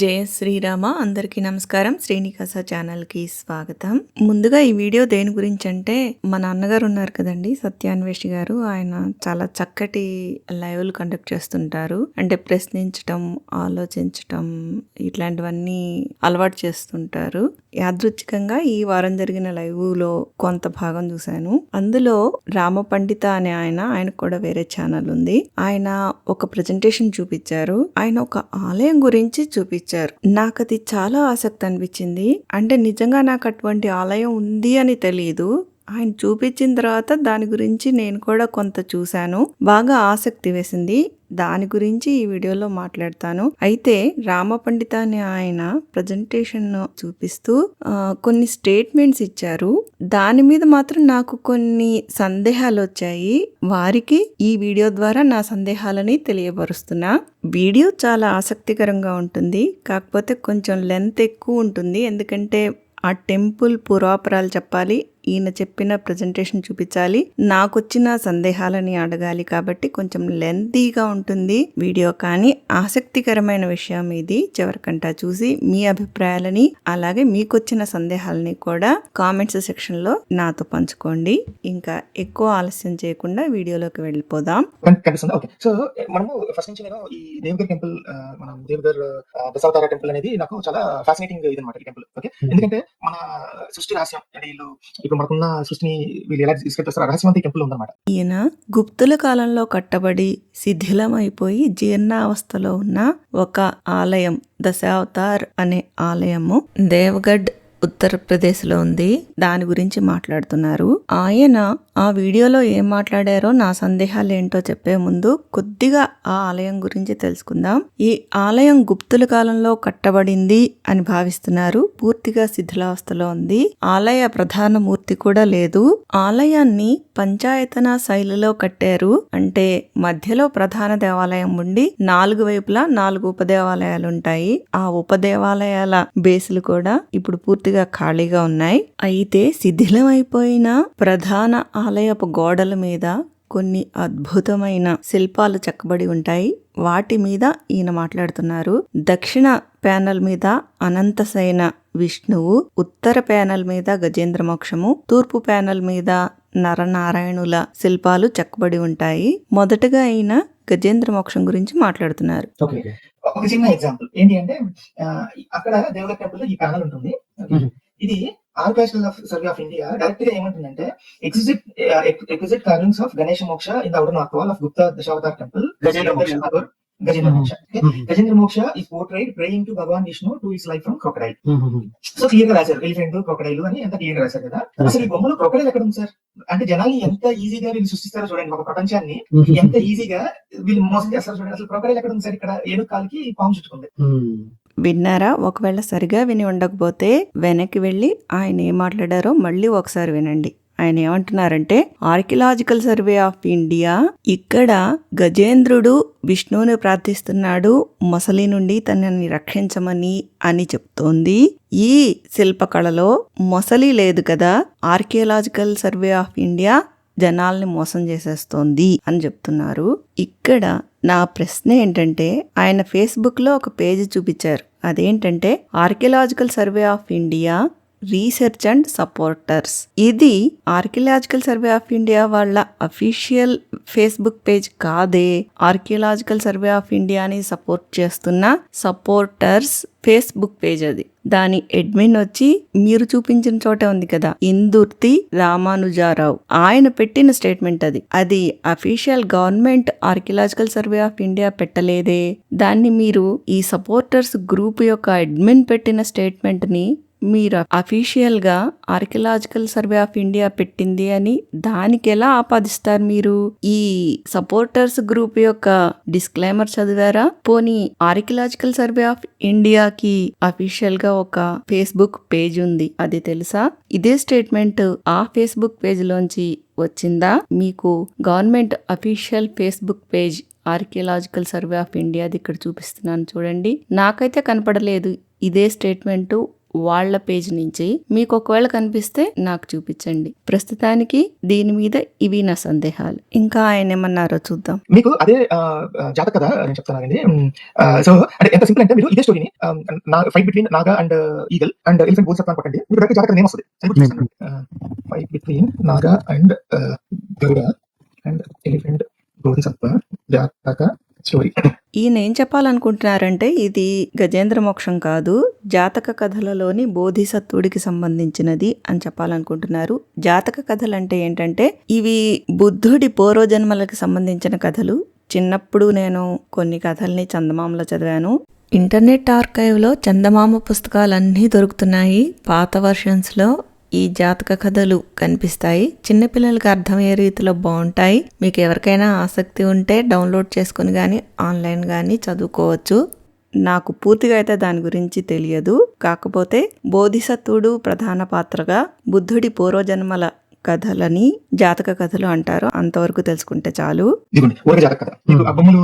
జయ శ్రీరామ అందరికీ నమస్కారం. శ్రీనివాస ఛానల్కి స్వాగతం. ముందుగా ఈ వీడియో దేని గురించి అంటే మా నాన్నగారు ఉన్నారు కదండి సత్యాన్వేషి గారు. ఆయన చాలా చక్కటి లైవ్లు కండక్ట్ చేస్తుంటారు. అంటే ప్రశ్నించటం ఆలోచించటం ఇట్లాంటివన్నీ అలవాటు చేస్తుంటారు. యాదృచ్ఛికంగా ఈ వారం జరిగిన లైవ్లో కొంత భాగం చూశాను. అందులో రామ పండిత అనే ఆయన ఆయనకు కూడా వేరే ఛానల్ ఉంది. ఆయన ఒక ప్రజెంటేషన్ చూపించారు. ఆయన ఒక ఆలయం గురించి చూపించారు. నాకు అది చాలా ఆసక్తి అనిపించింది. అంటే నిజంగా నాకు అటువంటి ఆలయం ఉంది అని తెలియదు ఆయన చూపించిన తర్వాత దాని గురించి నేను కూడా కొంత చూశాను. బాగా ఆసక్తి వేసింది. దాని గురించి ఈ వీడియోలో మాట్లాడతాను. అయితే రామ పండిత అనే ఆయన ప్రజెంటేషన్ చూపిస్తూ కొన్ని స్టేట్మెంట్స్ ఇచ్చారు. దాని మీద మాత్రం నాకు కొన్ని సందేహాలు వచ్చాయి. వారికి ఈ వీడియో ద్వారా నా సందేహాలని తెలియపరుస్తున్నా. వీడియో చాలా ఆసక్తికరంగా ఉంటుంది. కాకపోతే కొంచెం లెంత్ ఎక్కువ ఉంటుంది. ఎందుకంటే ఆ టెంపుల్ పురాపురాలు చెప్పాలి. ఈయన చెప్పిన ప్రజెంటేషన్ చూపించాలి. నాకు వచ్చిన సందేహాలని అడగాలి కాబట్టి కొంచెం లెంతీగా ఉంటుంది వీడియో కానీ ఆసక్తికరమైన విషయం ఇది. చివరికంటా చూసి మీ అభిప్రాయాలని అలాగే మీకు వచ్చిన సందేహాలని కూడా కామెంట్స్ సెక్షన్లో నాతో పంచుకోండి. ఇంకా ఎక్కువ ఆలస్యం చేయకుండా వీడియోలోకి వెళ్ళిపోదాం. సో మనము ఫస్ట్ నుంచి నేను ఈ దేవగర్ టెంపుల్ మనం దేవగర్ దశావతార టెంపుల్ అనేది నాకు చాలా ఫ్యాసినేటింగ్ ఇది అనమాట టెంపుల్ ఓకే ఎందుకంటే మన సృష్టి రహస్యం అంటే వీళ్ళు ఇప్పుడు మనకున్న సృష్టిని వీళ్ళు ఎలా తీసుకెళ్తారు రహస్యమంతా టెంపుల్ ఉందన్నమాట. ఈయన గుప్తుల కాలంలో కట్టబడి శిథిలమైపోయి జీర్ణావస్థలో ఉన్న ఒక ఆలయం దశావతార్ అనే ఆలయము దేవగఢ్ ఉత్తరప్రదేశ్లో ఉంది. దాని గురించి మాట్లాడుతున్నారు. ఆయన ఆ వీడియోలో ఏం మాట్లాడారో నా సందేహాలు ఏంటో చెప్పే ముందు కొద్దిగా ఆ ఆలయం గురించి తెలుసుకుందాం. ఈ ఆలయం గుప్తుల కాలంలో కట్టబడింది అని భావిస్తున్నారు. పూర్తిగా శిథిలావస్థలో ఉంది. ఆలయ ప్రధాన మూర్తి కూడా లేదు. ఆలయాన్ని పంచాయతన శైలిలో కట్టారు. అంటే మధ్యలో ప్రధాన దేవాలయం ఉండి నాలుగు వైపులా నాలుగు ఉపదేవాలయాలు ఉంటాయి. ఆ ఉపదేవాలయాల బేసులు కూడా ఇప్పుడు పూర్తి పూర్తిగా ఖాళీగా ఉన్నాయి. అయితే శిథిలమైపోయిన ప్రధాన ఆలయపు గోడల మీద కొన్ని అద్భుతమైన శిల్పాలు చెక్కబడి ఉంటాయి. వాటి మీద ఈయన మాట్లాడుతున్నారు. దక్షిణ ప్యానల్ మీద అనంతసైన విష్ణువు ఉత్తర ప్యానల్ మీద గజేంద్ర మోక్షము తూర్పు ప్యానల్ మీద నరనారాయణుల శిల్పాలు చెక్కబడి ఉంటాయి. మొదటగా ఆయన గజేంద్ర మోక్షం గురించి మాట్లాడుతున్నారు. ఒక చిన్న ఎగ్జాంపుల్ ఏంటి అంటే అక్కడ దేవగర్ టెంపుల్ ఈ ప్యానల్ ఉంటుంది. ఇది archaeological of survey of India డైరెక్ట్గా ఏమంటుందంటే exquisite exquisite carvings of Ganesh Moksha in the outer north wall of Gupta Dashavatar temple Gajendra Moksha. Gajendra Moksha Okay? Gajendra మోక్ష is portrayed praying to Bhagwan Vishnu to his life from crocodile so క్లియర్గా రాశారు elephant crocodile అని ఎంత క్లియర్గా రాశారు కదా అసలు ఈ బొమ్మలో క్రొకడైల్ ఎక్కడ ఉంది సార్ అంటే జనాలు ఎంత ఈజీగా వీళ్ళు సృష్టిస్తారో చూడండి ఒక ప్రపంచాన్ని ఎంత ఈజీగా వీళ్ళు మోసం చేస్తారో చూడండి. అసలు క్రొకడైల్ ఎక్కడ ఉంది సార్ ఇక్కడ ఏడు కాలకి పాము చుట్టుకుంది. విన్నారా? ఒకవేళ సరిగా విని ఉండకపోతే వెనక్కి వెళ్ళి ఆయన ఏం మాట్లాడారో మళ్ళీ ఒకసారి వినండి. ఆయన ఏమంటున్నారంటే ఆర్కియలాజికల్ సర్వే ఆఫ్ ఇండియా ఇక్కడ గజేంద్రుడు విష్ణువుని ప్రార్థిస్తున్నాడు మొసలి నుండి తనని రక్షించమని అని చెప్తోంది. ఈ శిల్పకళలో మొసలి లేదు కదా ఆర్కియలాజికల్ సర్వే ఆఫ్ ఇండియా జనాల్ని మోసం చేసేస్తోంది అని చెప్తున్నారు. ఇక్కడ నా ప్రశ్న ఏంటంటే ఆయన ఫేస్బుక్లో ఒక పేజీ చూపించారు. అదేంటంటే archaeological survey of India research and supporters. ఇది ఆర్కియలాజికల్ సర్వే ఆఫ్ ఇండియా వాళ్ళ అఫీషియల్ ఫేస్బుక్ పేజ్ కాదే. ఆర్కియలాజికల్ సర్వే ఆఫ్ ఇండియాని సపోర్ట్ చేస్తున్న సపోర్టర్స్ ఫేస్బుక్ పేజ్ అది. దాని అడ్మిన్ వచ్చి మీరు చూపించిన చోటే ఉంది కదా ఇందుర్తి రామానుజారావు. ఆయన పెట్టిన స్టేట్మెంట్ అది. అది official government archaeological survey of India పెట్టలేదే. దాన్ని మీరు ఈ సపోర్టర్స్ గ్రూప్ యొక్క అడ్మిన్ పెట్టిన స్టేట్మెంట్ని మీరు అఫీషియల్గా ఆర్కియలాజికల్ సర్వే ఆఫ్ ఇండియా పెట్టింది అని దానికి ఎలా ఆపాదిస్తారు మీరు? ఈ సపోర్టర్స్ గ్రూప్ యొక్క డిస్క్లైమర్ చదివారా? పోనీ ఆర్కియలాజికల్ సర్వే ఆఫ్ ఇండియాకి అఫీషియల్గా ఒక ఫేస్బుక్ పేజ్ ఉంది. అది తెలుసా? ఇదే స్టేట్మెంట్ ఆ ఫేస్బుక్ పేజ్లోంచి వచ్చిందా? మీకు government official Facebook page archaeological survey of ఇండియాది ఇక్కడ చూపిస్తున్నాను చూడండి. నాకైతే కనపడలేదు. ఇదే స్టేట్మెంటు వాళ్ళ పేజ్ నుంచి మీకు ఒకవేళ కనిపిస్తే నాకు చూపించండి. ప్రస్తుతానికి దీని మీద ఇవి నా సందేహాలు. ఇంకా ఆయన ఏమన్నారో చూద్దాం. మీకు అదే జాతక కథ నేను చెప్తానండి సో అంటే ఎంత సింపుల్ అంటే మీరు ఇదే స్టోరీని fight between Naga and eagle and elephant bowls చెప్తాను పట్టండి. మీకు డైరెక్ట్ జాతక నేమ్ వస్తుంది. Fight between Naga and Garuda and elephant Bodhisattva Jataka story ఈయన ఏం చెప్పాలనుకుంటున్నారంటే ఇది గజేంద్ర మోక్షం కాదు జాతక కథలలోని బోధిసత్వుడికి సంబంధించినది అని చెప్పాలనుకుంటున్నారు. జాతక కథలు అంటే ఏంటంటే ఇవి బుద్ధుడి పూర్వజన్మలకు సంబంధించిన కథలు. చిన్నప్పుడు నేను కొన్ని కథల్ని చందమామలో చదివాను. ఇంటర్నెట్ ఆర్కైవ్లో చందమామ పుస్తకాలన్నీ దొరుకుతున్నాయి. పాత వర్షన్స్లో ఈ జాతక కథలు కనిపిస్తాయి. చిన్నపిల్లలకి అర్థమయ్యే రీతిలో బాగుంటాయి. మీకు ఎవరికైనా ఆసక్తి ఉంటే డౌన్లోడ్ చేసుకుని కానీ ఆన్లైన్ కానీ చదువుకోవచ్చు. నాకు పూర్తిగా అయితే దాని గురించి తెలియదు. కాకపోతే బోధిసత్వుడు ప్రధాన పాత్రగా బుద్ధుడి పూర్వజన్మల కథలని జాతక కథలు అంటారు అంతవరకు తెలుసుకుంటే చాలు. జాతక కథ.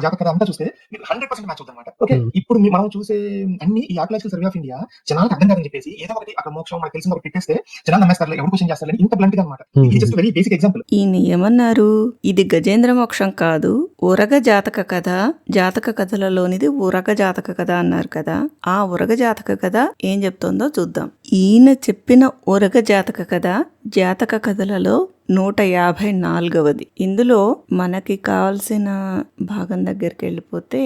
జాతక కథ అంతా చూస్తే హండ్రెడ్ పర్సెంట్ మ్యాచ్ అవుతుంది ఓకే. ఇప్పుడు మీ- మనం చూసే అన్ని ఈ ఆర్కలాజికల్ సర్వే ఆఫ్ ఇండియా జనాలకు అర్థం కాదని చెప్పేసి ఏదో ఒకటి అక్కడ మోక్షం మనకు తెలిసిన ఒకటి పెట్టేస్తే జనాలు నమ్మేస్తారు ఎవరు క్వశ్చన్ చేస్తారు ఇంత బ్లంట్గా అనమాట ఇది జస్ట్ వెరీ బేసిక్ ఎగ్జాంపుల్ ఈయన ఏమన్నారు? ఇది గజేంద్ర మోక్షం కాదు ఉరగ జాతక కథ జాతక కథలలోనిది ఉరగ జాతక కథ అన్నారు కదా. ఆ ఉరగ జాతక కథ ఏం చెప్తుందో చూద్దాం. ఈయన చెప్పిన ఉరగ జాతక కథ జాతక కథలలో నూట యాభై నాలుగవది. ఇందులో మనకి కావాల్సిన భాగం దగ్గరికి వెళ్ళిపోతే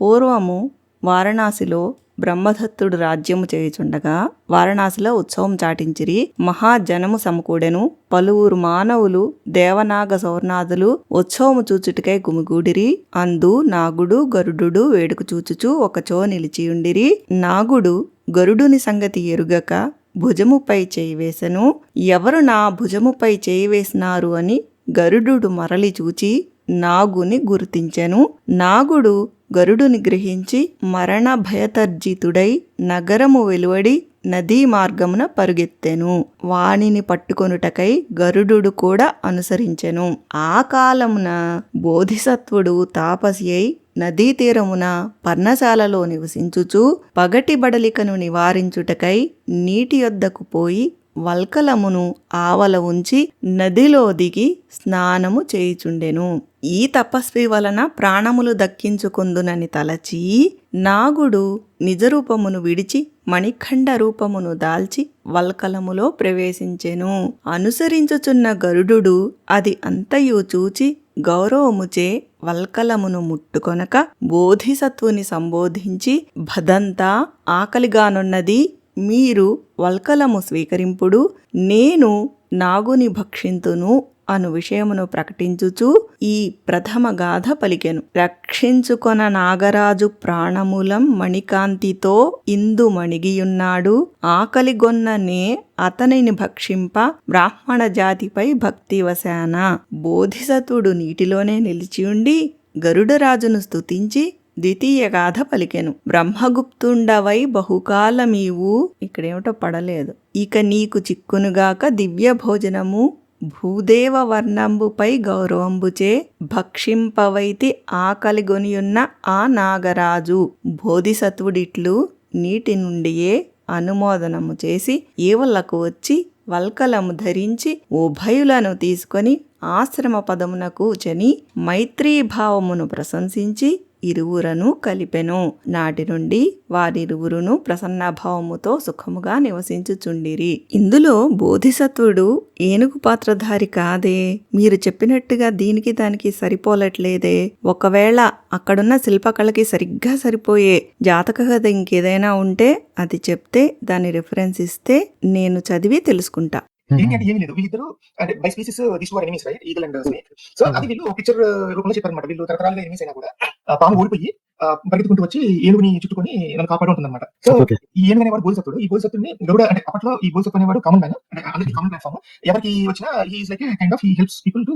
పూర్వము వారణాసిలో బ్రహ్మదత్తుడు రాజ్యము చేయుచుండగా వారణాసిలో ఉత్సవం చాటించిరి. మహాజనము సమకూడెను. పలువురు మానవులు దేవనాగ సౌర్నాథులు ఉత్సవము చూచుటికై గుమిగూడిరి. అందు నాగుడు గరుడు వేడుక చూచుచు ఒకచో నిలిచియుండిరి. నాగుడు గరుడుని సంగతి ఎరుగక భుజముపై చేయి వేసెను. ఎవరు నా భుజముపై చేయి వేసినారు అని గరుడు మరలి చూచి నాగుని గుర్తించెను. నాగుడు గరుడుని గ్రహించి మరణ భయతర్జితుడై నగరము వెలువడి నదీ మార్గమున పరుగెత్తెను. వాణిని పట్టుకొనుటకై గరుడు కూడా అనుసరించెను. ఆ కాలమున బోధిసత్వుడు తాపసి అయి నదీ తీరమున పర్ణశాలలో నివసించుచు పగటి బడలికను నివారించుటకై నీటి యొద్దకు పోయి వల్కలమును ఆవల ఉంచి నదిలో దిగి స్నానము చేయుచుండెను. ఈ తపస్వి వలన ప్రాణములు దక్కించుకుందునని తలచి నాగుడు నిజరూపమును విడిచి మణిఖండ రూపమును దాల్చి వల్కలములో ప్రవేశించెను. అనుసరించుచున్న గరుడు అది అంతయు చూచి గౌరవముచే వల్కలమును ముట్టుకొనక బోధిసత్వుని సంబోధించి భదంతా ఆకలిగానున్నది మీరు వల్కలము స్వీకరింపుడు నేను నాగుని భక్షింతును అను విషయమును ప్రకటించుచు ఈ ప్రథమ గాథ పలికెను. రక్షించుకొన నాగరాజు ప్రాణములం మణికాంతితో ఇందు మణిగియున్నాడు. ఆకలిగొన్ననే అతనిని భక్షింప బ్రాహ్మణ జాతిపై భక్తివశాన బోధిసతుడు నీటిలోనే నిలిచియుండి గరుడరాజును స్తుతించి ద్వితీయ గాథ పలికెను. బ్రహ్మగుప్తుండవై బహుకాలమీవు. ఇక్కడేమిటో పడలేదు. ఇక నీకు చిక్కునుగాక దివ్య భోజనము భూదేవ వర్ణంబుపై గౌరవంబుచే భక్షింపవైతి ఆకలిగొనియున్న ఆ నాగరాజు. బోధిసత్వుడిట్లు నీటి నుండియే అనుమోదనము చేసి ఈవలకు వచ్చి వల్కలము ధరించి ఉభయులను తీసుకొని ఆశ్రమ పదమునకు చని మైత్రీభావమును ప్రశంసించి ఇరువురను కలిపెను. నాటి నుండి వారిరువురును ప్రసన్నభావముతో సుఖముగా నివసించుచుండిరి. ఇందులో బోధిసత్వుడు ఏనుగు పాత్రధారి కాదే. మీరు చెప్పినట్టుగా దీనికి దానికి సరిపోలట్లేదే. ఒకవేళ అక్కడున్న శిల్పకళకి సరిగ్గా సరిపోయే జాతక కథ ఇంకేదైనా ఉంటే అది చెప్తే దాని రిఫరెన్స్ ఇస్తే నేను చదివి తెలుసుకుంటా. ఏంటంటే ఏమీ లేదు. వీళ్ళిద్దరు అంటే by species this were enemies right eagle and snake so అది వీళ్ళు పిక్చర్ రూపంలో చెప్పారన్నమాట. వీళ్ళు తరతరాలుగా ఎనిమీస్ అయినా కూడా. పాము ఓడిపోయి ఆ, పరిగెత్తుకుంటూ వచ్చి ఏనుగుని చుట్టుకొని నన్ను కాపాడు ఉంటుందన్నమాట సో ఈ ఏనుగు అనేవాడు బోధిసత్తుడు. ఈ బోధిసత్తుని గరుడ అంటే అప్పట్లో ఈ బోధిసత్తు అనేవాడు కామన్ మ్యాన్ అంటే అందరికి కామన్ ప్లాట్ఫామ్ ఎవరికి వచ్చినా he's like kind of he helps people to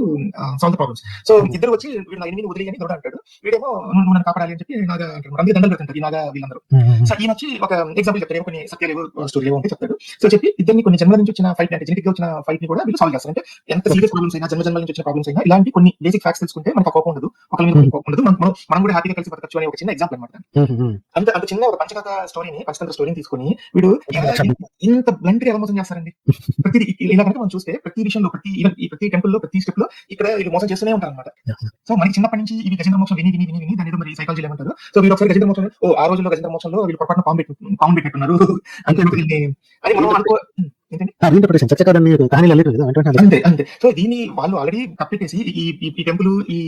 solve the problems so ఇద్దరు వచ్చి వీడు నా ఎనిమిది వదిలేయని గరుడ అంటాడు. వీడేమో నువ్వు నన్ను కాపాడాలి అని చెప్పి నాగా అంటాడు. అందరి దండలు పెడుతుంటారు ఈ నాగా వీళ్ళందరూ. సో ఈయన వచ్చి ఒక ఎగ్జాంపుల్ చెప్తారు ఏవో కొన్ని సత్యాలు స్టోరీ ఉంటే చెప్తాడు. సో చెప్పి ఇద్దరిని కొన్ని జన్మల నుంచి వచ్చిన ఫైట్ అంటే జెనెటిక్గా వచ్చిన ఫైట్ని కూడా వీళ్ళు సాల్వ్ చేస్తారు. అంటే ఎంత సీరియస్ ప్రాబ్లమ్స్ అయినా జన్మ జన్మల నుంచి వచ్చిన ప్రాబ్లమ్స్ అయినా ఇలాంటి కొన్ని బేసిక్ ఫ్యాక్ట్స్ తెలుసుకుంటే మనకు కోపం ఉండదు. ఒకరి మీద కోపం ఉండదు. మనం మనం- మనం కూడా హ్యాపీగా కలిసి బతకచ్చు అనే ఒక చిన్న ఎగ్జాంపుల్ అనమాట అంత అంత చిన్న ఒక పంచకథ స్టోరీని పంచతంత్ర స్టోరీని తీసుకొని వీడు ఇంత- బ్లంట్గా మోసం చేస్తారండి? ప్రతి ఇలా కనుక మనం చూస్తే ప్రతి విషయంలో ప్రతి ప్రతి టెంపుల్లో ప్రతి స్టెప్లో ఇక్కడ వీళ్ళు మోసం చేస్తూనే ఉంటారు అనమాట సో మనకి చిన్నప్పటి నుంచి ఇవి గజేంద్ర మోక్షం విని విని విని విని దాని మరి సైకాలజీ ఏమంటారు? సో వీళ్ళు ఒకసారి గజేంద్ర మోక్షం ఓ ఆ రోజుల్లో గజేంద్ర మోక్షంలో వీళ్ళు పొరపాటున పాము పెట్టు పాము పెట్టినట్టున్నారు. అంటే అని మనం అనుకో ఇంటర్ప్రిటేషన్ చర్చ కాదని కహానీలు అంతే అంతే. సో దీన్ని వాళ్ళు ఆల్రెడీ కప్పెట్టేసి ఈ ఈ- ఈ టెంపుల్ ఈ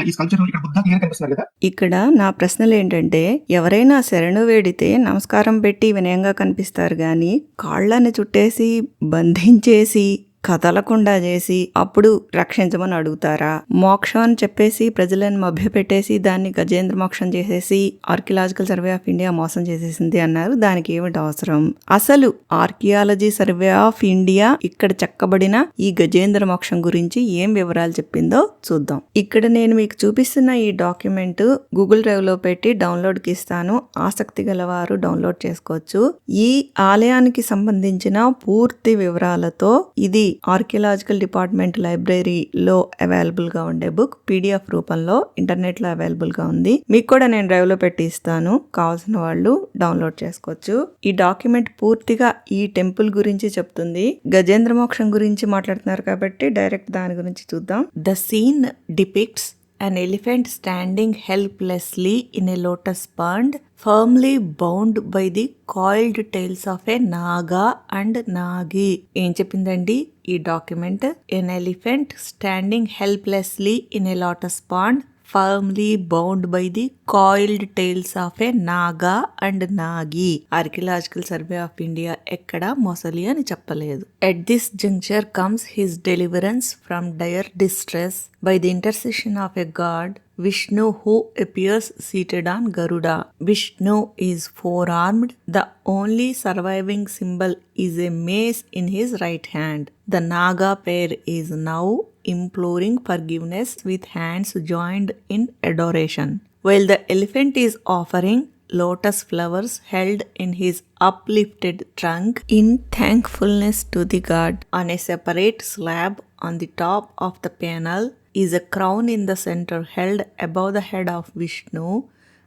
ఈ స్కల్చర్ ఇక్కడ బుద్ధ క్లియర్ కనిపిస్తున్నారు కదా? ఇక్కడ నా ప్రశ్నలు ఏంటంటే ఎవరైనా శరణు వేడితే నమస్కారం పెట్టి వినయంగా కనిపిస్తారు గాని కాళ్ళని చుట్టేసి బంధించేసి కదలకుండా చేసి అప్పుడు రక్షించమని అడుగుతారా? మోక్షం అని చెప్పేసి ప్రజలను మభ్యపెట్టేసి దాన్ని గజేంద్ర మోక్షం చేసేసి ఆర్కియలాజికల్ సర్వే ఆఫ్ ఇండియా మోసం చేసేసింది అన్నారు. దానికి ఏమిటి అవసరం? అసలు ఆర్కియాలజీ సర్వే ఆఫ్ ఇండియా ఇక్కడ చెక్కబడిన ఈ గజేంద్ర మోక్షం గురించి ఏం వివరాలు చెప్పిందో చూద్దాం. ఇక్కడ నేను మీకు చూపిస్తున్న ఈ డాక్యుమెంట్ గూగుల్ డ్రైవ్లో పెట్టి డౌన్లోడ్కి ఇస్తాను. ఆసక్తి గలవారు డౌన్లోడ్ చేసుకోవచ్చు. ఈ ఆలయానికి సంబంధించిన పూర్తి వివరాలతో ఇది ఆర్కియలాజికల్ డిపార్ట్మెంట్ లైబ్రరీలో అవైలబుల్గా ఉండే బుక్ పీడిఎఫ్ రూపంలో ఇంటర్నెట్లో అవైలబుల్గా ఉంది. మీకు కూడా నేను డ్రైవ్లో పెట్టి ఇస్తాను. కావాల్సిన వాళ్ళు డౌన్లోడ్ చేసుకోవచ్చు. ఈ డాక్యుమెంట్ పూర్తిగా ఈ టెంపుల్ గురించి చెప్తుంది. గజేంద్ర మోక్షం గురించి మాట్లాడుతున్నారు కాబట్టి డైరెక్ట్ దాని గురించి చూద్దాం. The scene depicts an elephant standing helplessly in a lotus pond, firmly bound by the coiled tails of a naga and nagi. ఏం చెప్పిందండి? ఈ document. An elephant standing helplessly in a lotus pond firmly bound by the coiled tails of a Naga and Nagi archaeological survey of India ఎక్కడ మొసలి అని చెప్పలేదు. At this juncture comes his deliverance from dire distress by the intercession of a god Vishnu who appears seated on Garuda. Vishnu is four armed. The only surviving symbol is a mace in his right hand. The Naga pair is now imploring forgiveness with hands joined in adoration. While the elephant is offering lotus flowers held in his uplifted trunk in thankfulness to the god. On a separate slab on the top of the panel is a crown in the centre held above the head of Vishnu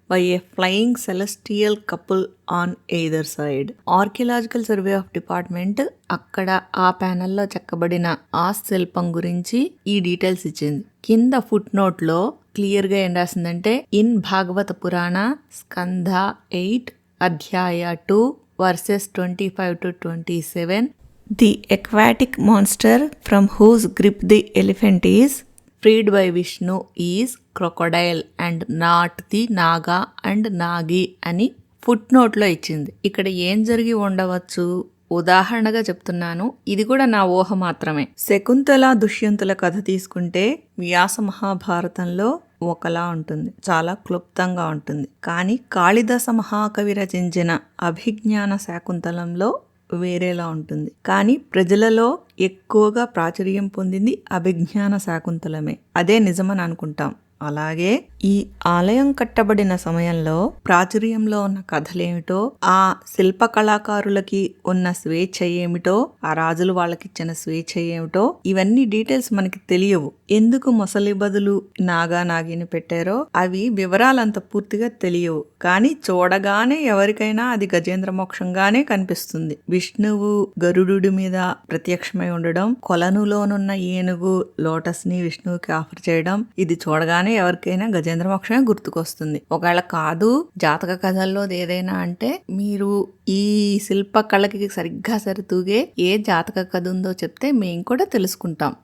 by a flying celestial couple on either side archaeological survey of department అక్కడ ఆ ప్యానెల్లో చెక్కబడిన ఆ శిల్పం గురించి ఈ details ఇచ్చింది కింద foot నోట్లో క్లియర్గా ఏం రాసిందంటే in Bhagavata Purana Skandha eight Adhyaya two verses twenty five to twenty seven the aquatic monster from whose grip the elephant is freed by Vishnu is crocodile and not the naga and nagi అని ఫుట్ నోట్లో ఇచ్చింది. ఇక్కడ ఏం జరిగి ఉండవచ్చు? ఉదాహరణగా చెప్తున్నాను. ఇది కూడా నా ఊహ మాత్రమే. శకుంతల దుష్యంతుల కథ తీసుకుంటే వ్యాస మహాభారతంలో ఒకలా ఉంటుంది. చాలా క్లుప్తంగా ఉంటుంది. కానీ కాళిదాస మహాకవి రచించిన అభిజ్ఞాన శాకుంతలంలో వేరేలా ఉంటుంది. కానీ ప్రజలలో ఎక్కువగా ప్రాచుర్యం పొందింది అభిజ్ఞాన శాకుంతలమే. అదే నిజమని అనుకుంటాం. అలాగే ఈ ఆలయం కట్టబడిన సమయంలో ప్రాచుర్యంలో ఉన్న కథలేమిటో ఆ శిల్ప కళాకారులకి ఉన్న స్వేచ్ఛ ఏమిటో ఆ రాజులు వాళ్ళకిచ్చిన స్వేచ్ఛ ఏమిటో ఇవన్నీ డీటెయిల్స్ మనకి తెలియవు. ఎందుకు మొసలి బదులు నాగా నాగిని పెట్టారో అవి వివరాలంత పూర్తిగా తెలియవు. కానీ చూడగానే ఎవరికైనా అది గజేంద్ర మోక్షంగానే కనిపిస్తుంది. విష్ణువు గరుడు మీద ప్రత్యక్షమై ఉండడం కొలనులోనున్న ఏనుగు లోటస్ని విష్ణువుకి ఆఫర్ చేయడం ఇది చూడగానే ఎవరికైనా గజేంద్ర మోక్షమే గుర్తుకొస్తుంది. ఒకవేళ కాదు జాతక కథల్లో ఏదైనా అంటే మీరు ఈ శిల్ప కళకి సరిగ్గా సరితూగే ఏ జాతక కథ ఉందో చెప్తే మేము కూడా తెలుసుకుంటాం.